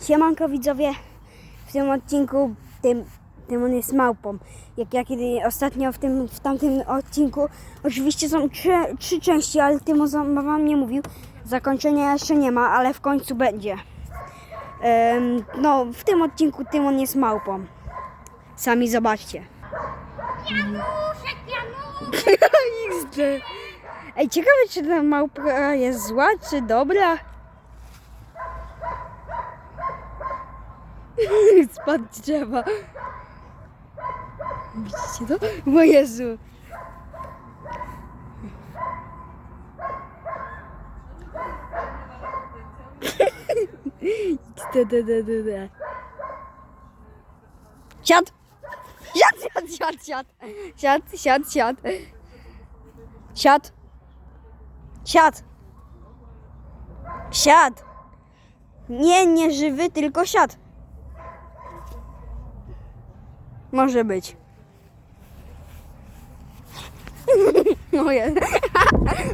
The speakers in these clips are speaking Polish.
Siemanko widzowie, w tym odcinku, tym, tym on jest małpą. Jak ja kiedy ostatnio w, tym, w tamtym odcinku, oczywiście są trzy, trzy części, ale Tymo za- wam nie mówił. Zakończenia jeszcze nie ma, ale w końcu będzie. Em, no, w tym odcinku Tymon jest małpą. Sami zobaczcie. Januszek, Januszek! XD. Ej, ciekawe czy ta małpka jest zła, czy dobra? Spadł z drzewa. Widzicie to? O Jezu. Da. Siad! Siad, siad, siad, siad. Siad, siad, siad. Siad. Siad. Siad. Nie, nie żywy, tylko siad. Może być. Moje.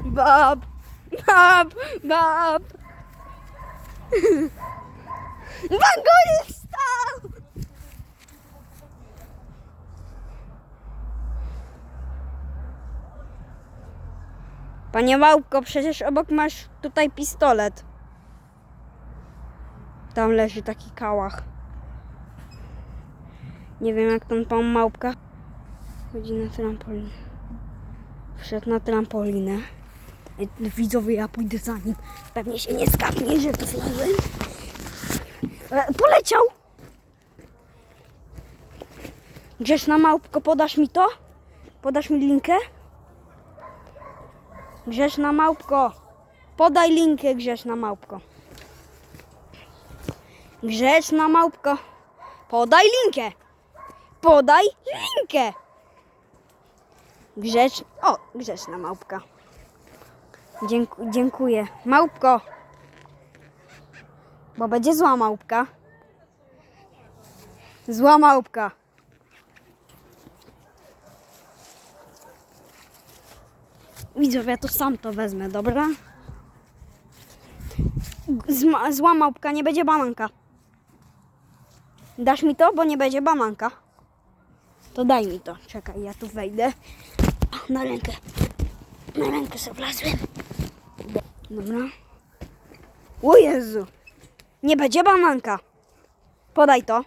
Bab. Bab. Bab. Bangonik wstał! Panie Małpko, przecież obok masz tutaj pistolet. Tam leży taki kałach. Nie wiem jak tam pan Małpka. Chodzi na trampolinę. Wszedł na trampolinę. Ej, Widzowie, ja pójdę za nim. Pewnie się nie skapnie, że to. E, Poleciał! Grzeszna Małpko, podasz mi to? Podasz mi linkę? Grzeszna małpko. Podaj linkę, grzeszna małpko. Grzeszna małpko. Podaj linkę. Podaj linkę. Grzecz... O, grzeszna małpka. Dzięku... Dziękuję. Małpko. Bo będzie zła małpka. Zła małpka. Widzowie, ja to sam to wezmę, dobra? Zła małpka, nie będzie bananka. Dasz mi to, bo nie będzie bananka. To daj mi to. Czekaj, ja tu wejdę. O, Na rękę. Na rękę sobie wlazłem. Dobra. O Jezu. Nie będzie bananka. Podaj to.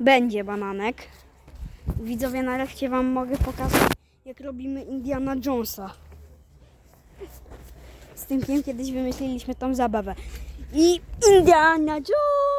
Będzie bananek. Widzowie, nareszcie Wam mogę pokazać, jak robimy Indiana Jonesa. Z tym kiedyś wymyśliliśmy tą zabawę. I Indiana Jones!